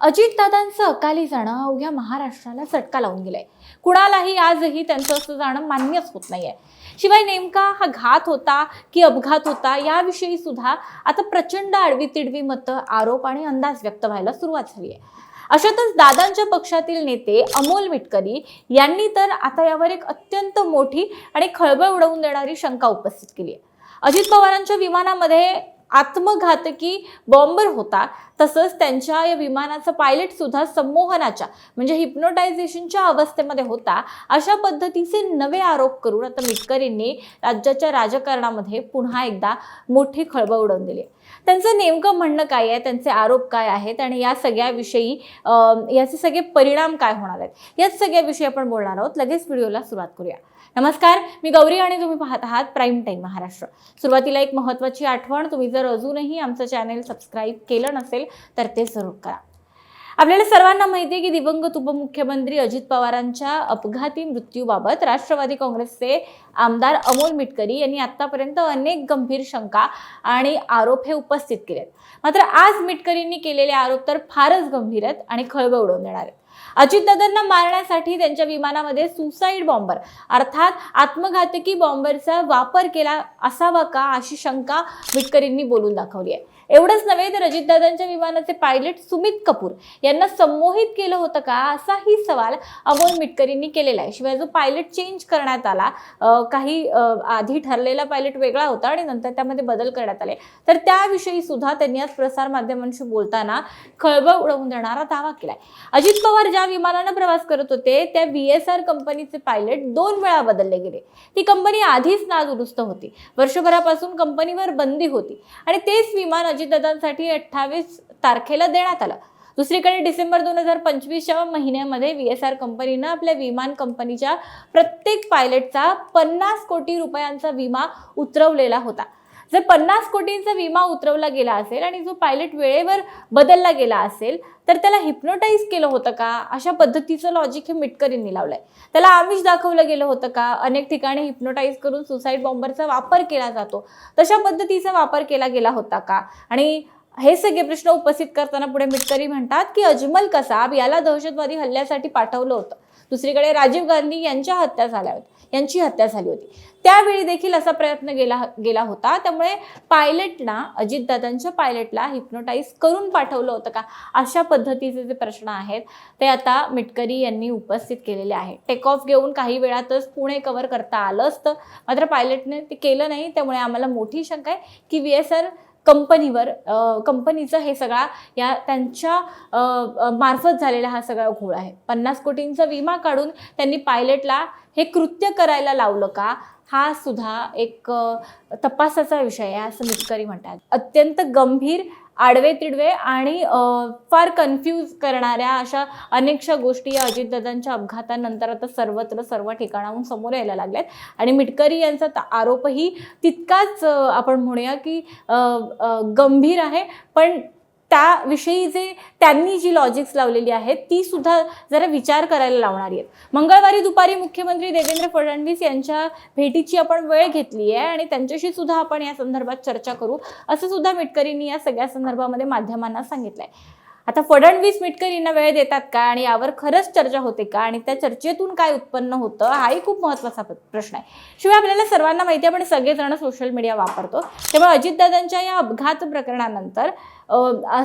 अजितदादांचं अकाली जाणं अवघ्या महाराष्ट्राला चटका लावून गेलाय. कुणालाही आजही त्यांचं असं जाणं मान्यच होत नाहीये. शिवाय नेमका हा घात होता की अपघात होता याविषयी सुद्धा आता प्रचंड आडवी तिडवी मतं आरोप आणि अंदाज व्यक्त व्हायला सुरुवात झाली आहे अशातच दादांच्या पक्षातील नेते अमोल मिटकरी यांनी तर आता यावर एक अत्यंत मोठी आणि खळबळ उडवून देणारी शंका उपस्थित केली आहे अजित पवारांच्या विमानामध्ये आत्मघातकी बॉम्बर होता. तसंच त्यांच्या या विमानाचा पायलट सुद्धा संमोहनाच्या म्हणजे हिप्नोटायझेशनच्या अवस्थेमध्ये होता. अशा पद्धतीचे नवे आरोप करून आता मिटकरींनी राज्याच्या राजकारणामध्ये पुन्हा एकदा मोठी खळबळ उडवून दिली. त्यांचं नेमकं म्हणणं काय आहे? त्यांचे आरोप काय आहेत? आणि या सगळ्याविषयी याचे सगळे परिणाम काय होणार आहेत? याच सगळ्याविषयी आपण बोलणार आहोत. लगेच व्हिडिओला सुरुवात करूया. नमस्कार मी गौरी आणि तुम्ही पाहत आहात प्राईम टाईम महाराष्ट्र. सुरुवातीला एक महत्त्वाची आठवण तुम्ही जर अजूनही आमचं चॅनेल सबस्क्राईब केलं नसेल तर ते जरूर करा. आपल्याला सर्वांना माहिती आहे की दिवंगत उपमुख्यमंत्री अजित पवारांच्या अपघाती मृत्यूबाबत राष्ट्रवादी काँग्रेसचे आमदार अमोल मिटकरी यांनी आतापर्यंत अनेक गंभीर शंका आणि आरोप हे उपस्थित केले आहेत मात्र आज मिटकरींनी केलेले आरोप तर फारच गंभीर आहेत आणि खळबळ उडवून देणार आहेत. अजित अजितदादांना मारण्यासाठी त्यांच्या विमानामध्ये सुसाईड बॉम्बर. अर्थात आत्मघातकी बॉम्बरचा वापर केला असावा का अशी शंका मिटकरींनी बोलून दाखवली आहे. एवढंच नव्हे तर अजितदादांच्या विमानाचे पायलट सुमित कपूर यांना संमोहित केलं होतं का? असाही सवाल अमोल मिटकरींनी केलेला आहे. शिवाय जो पायलट चेंज करण्यात आला काही आधी ठरलेला पायलट वेगळा होता आणि नंतर त्यामध्ये बदल करण्यात आले. तर त्याविषयी सुद्धा त्यांनी आज प्रसार माध्यमांशी बोलताना खळबळ उडवून देणारा दावा केलाय. अजित पवार ज्या विमानानं प्रवास करत होते त्या व्ही एस आर कंपनीचे पायलट दोन वेळा बदलले गेले. ती कंपनी आधीच नादुरुस्त होती. वर्षभरापासून कंपनीवर बंदी होती. आणि तेच विमान अजितदादांसाठी अठ्ठावीस तारखेला देण्यात आलं. दुसरीकडे डिसेंबर दोन हजार पंचवीसच्या महिन्यामध्ये व्ही एस आर कंपनीनं आपल्या विमान कंपनीच्या प्रत्येक पायलटचा पन्नास कोटी रुपयांचा विमा उतरवलेला होता. जर पन्नास कोटींचा विमा उतरवला गेला असेल आणि जो पायलट वेळेवर बदलला गेला असेल तर त्याला हिप्नोटाईज केलं होतं का? अशा पद्धतीचं लॉजिक हे मिटकरींनी लावलंय. त्याला आमिष दाखवलं गेलं होतं का? अनेक ठिकाणी हिप्नोटाईज करून सुसाईड बॉम्बरचा वापर केला जातो. तशा पद्धतीचा वापर केला गेला होता का? आणि हे सगळे प्रश्न उपस्थित करताना पुढे मिटकरी म्हणतात की अजमल कसाब याला दहशतवादी हल्ल्यासाठी पाठवलं होतं. दुसरीकडे राजीव गांधी यांच्या हत्या झाल्या होत्या. यांची हत्या झाली होती. त्यावेळी देखील असा प्रयत्न गेला गेला होता. त्यामुळे पायलटना अजितदादांच्या पायलटला हिप्नोटाईज करून पाठवलं होतं का? अशा पद्धतीचे जे प्रश्न आहेत ते आता मिटकरी यांनी उपस्थित केलेले आहे टेक ऑफ घेऊन काही वेळातच पुणे कव्हर करता आलं असतं. मात्र पायलटने ते केलं नाही. त्यामुळे आम्हाला मोठी शंका आहे की व्ही एस आर कंपनीवर कंपनीचं हे सगळा या त्यांच्या मार्फत झालेला हा सगळा घोळ आहे. पन्नास कोटींचा विमा काढून त्यांनी पायलटला हे कृत्य करायला लावलं का? हा सुद्धा एक तपासाचा विषय आहे असं मिटकरी म्हणतात. अत्यंत गंभीर आडवे तिडवे आणि फार कन्फ्यूज करणाऱ्या अशा अनेकशा गोष्टी या अजितदादांच्या अपघातानंतर आता सर्वत्र सर्व ठिकाणाहून समोर यायला लागल्यात. आणि मिटकरी यांचा आरोपही तितकाच आपण म्हणूया की गंभीर आहे. पण त्याविषयी जे त्यांनी जी लॉजिक्स लावलेली आहेत ती सुद्धा जरा विचार करायला लावणारी आहेत. मंगळवारी दुपारी मुख्यमंत्री देवेंद्र फडणवीस यांच्या भेटीची आपण वेळ घेतली आहे आणि त्यांच्याशी सुद्धा आपण या संदर्भात चर्चा करू. असं सुद्धा मिटकरींनी या सगळ्या संदर्भामध्ये माध्यमांना सांगितलंय. आता फडणवीस मिटकरींना वेळ देतात का आणि यावर खरंच चर्चा होते का आणि त्या चर्चेतून काय उत्पन्न होतं हाही खूप महत्त्वाचा प्रश्न आहे. शिवाय आपल्याला सर्वांना माहिती आहे आपण सगळेजण सोशल मीडिया वापरतो. त्यामुळे अजितदादांच्या या अपघात प्रकरणानंतर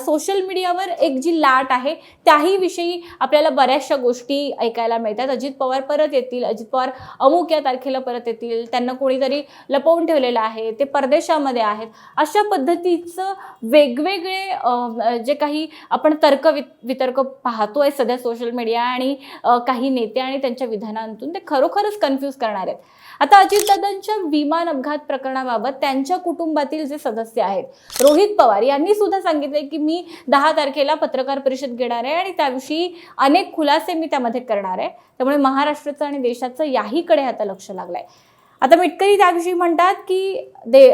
सोशल मीडियावर एक जी लाट आहे त्याही विषयी आपल्याला बऱ्याचशा गोष्टी ऐकायला मिळतात. अजित पवार परत येतील. अजित पवार अमुक या तारखेला परत येतील. त्यांना कोणीतरी लपवून ठेवलेलं आहे. ते परदेशामध्ये आहेत. अशा पद्धतीचं वेगवेगळे जे काही आपण तर्क वितर्क पाहतोय सध्या सोशल मीडिया आणि काही नेते आणि त्यांच्या विधानांतून ते खरोखरच कन्फ्यूज करणार आहेत. आता अजितदादांच्या विमान अपघात प्रकरणाबाबत त्यांच्या कुटुंबातील जे सदस्य आहेत रोहित पवार यांनी सुद्धा सांगितलंय की मी दहा तारखेला पत्रकार परिषद घेणार आहे आणि त्याविषयी अनेक खुलासे मी त्यामध्ये करणार आहे. त्यामुळे महाराष्ट्राचं आणि देशाचं याहीकडे आता लक्ष लागलंय. आता मिटकरी त्याविषयी म्हणतात की दे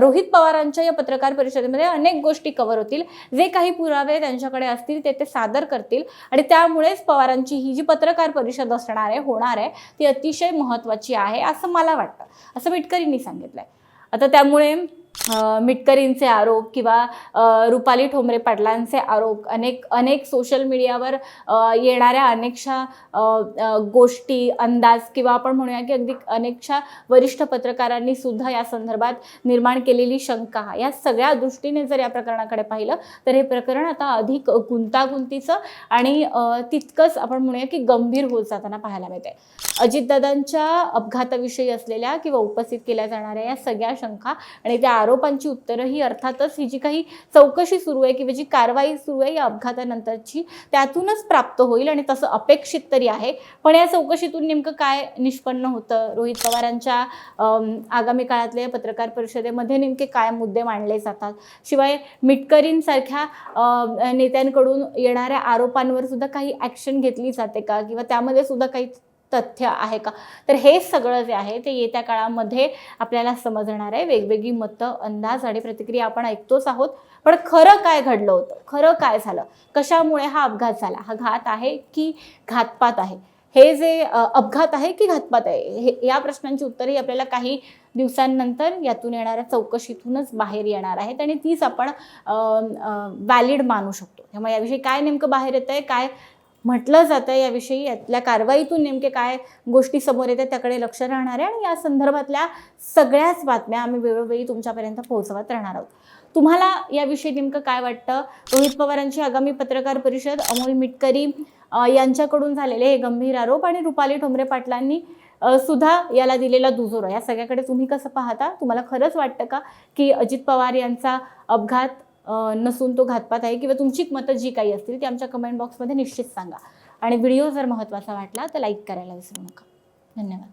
रोहित पवारांच्या या पत्रकार परिषदेमध्ये अनेक गोष्टी कव्हर होतील. जे काही पुरावे त्यांच्याकडे असतील ते ते सादर करतील आणि त्यामुळेच पवारांची ही जी पत्रकार परिषद असणार आहे होणार आहे ती अतिशय महत्त्वाची आहे असं मला वाटतं. असं मिटकरींनी सांगितलंय. आता त्यामुळे मिटकरींचे आरोप किंवा रुपाली ठोंबरे पाटलांचे आरोप अनेक अनेक सोशल मीडियावर येणाऱ्या अनेकशा गोष्टी अंदाज किंवा आपण म्हणूया की अगदी अनेकशा वरिष्ठ पत्रकारांनी सुद्धा या संदर्भात निर्माण केलेली शंका. या सगळ्या दृष्टीने जर या प्रकरणाकडे पाहिलं तर हे प्रकरण आता अधिक गुंतागुंतीचं आणि तितकंच आपण म्हणूया की गंभीर होत जाताना पाहायला मिळते अजितदादांच्या अपघाताविषयी असलेल्या किंवा उपस्थित केल्या जाणाऱ्या या सगळ्या शंका आणि त्या आरोपांची उत्तरं ही अर्थातच ही जी काही चौकशी सुरू आहे किंवा जी कारवाई सुरू आहे या अपघातानंतरची त्यातूनच प्राप्त होईल आणि तसं अपेक्षित तरी आहे. पण या चौकशीतून नेमकं काय निष्पन्न होतं? रोहित पवारांच्या आगामी काळातल्या पत्रकार परिषदेमध्ये नेमके काय मुद्दे मांडले जातात? शिवाय मिटकरींसारख्या नेत्यांकडून येणाऱ्या आरोपांवर सुद्धा काही ॲक्शन घेतली जाते का? किंवा त्यामध्ये सुद्धा काही तथ्य आहे का? तर हे सगळं जे आहे ते येत्या काळामध्ये आपल्याला समजणार आहे. वेगवेगळी मतं अंदाज आणि प्रतिक्रिया आपण ऐकतोच आहोत. पण खरं काय घडलं होतं? खरं काय झालं? कशामुळे हा अपघात झाला? हा घात आहे की घातपात आहे? हे जे अपघात आहे की घातपात आहे? हे या प्रश्नांची उत्तरही आपल्याला काही दिवसांनंतर यातून येणाऱ्या चौकशीतूनच बाहेर येणार आहेत आणि तीच आपण व्हॅलिड मानू शकतो. त्यामुळे याविषयी काय नेमकं बाहेर येतं आहे काय म्हटलं जातं याविषयी. यातल्या कारवाईतून नेमके काय गोष्टी समोर येतात त्याकडे लक्ष राहणार आहे. आणि या संदर्भातल्या सगळ्याच बातम्या आम्ही वेळोवेळी तुमच्यापर्यंत पोहोचवत राहणार आहोत. तुम्हाला याविषयी नेमकं काय वाटतं? रोहित पवारांची आगामी पत्रकार परिषद अमोल मिटकरी यांच्याकडून झालेले हे गंभीर आरोप आणि रुपाली ठोंबरे पाटलांनी सुद्धा याला दिलेला दुजोरा. या सगळ्याकडे तुम्ही कसं पाहता? तुम्हाला खरंच वाटतं का की अजित पवार यांचा अपघात नसून तो घातपात आहे किंवा तुमची मतं जी काही असतील ती आमच्या कमेंट बॉक्समध्ये निश्चित सांगा. आणि व्हिडिओ जर महत्त्वाचा वाटला तर लाईक करायला विसरू नका. धन्यवाद.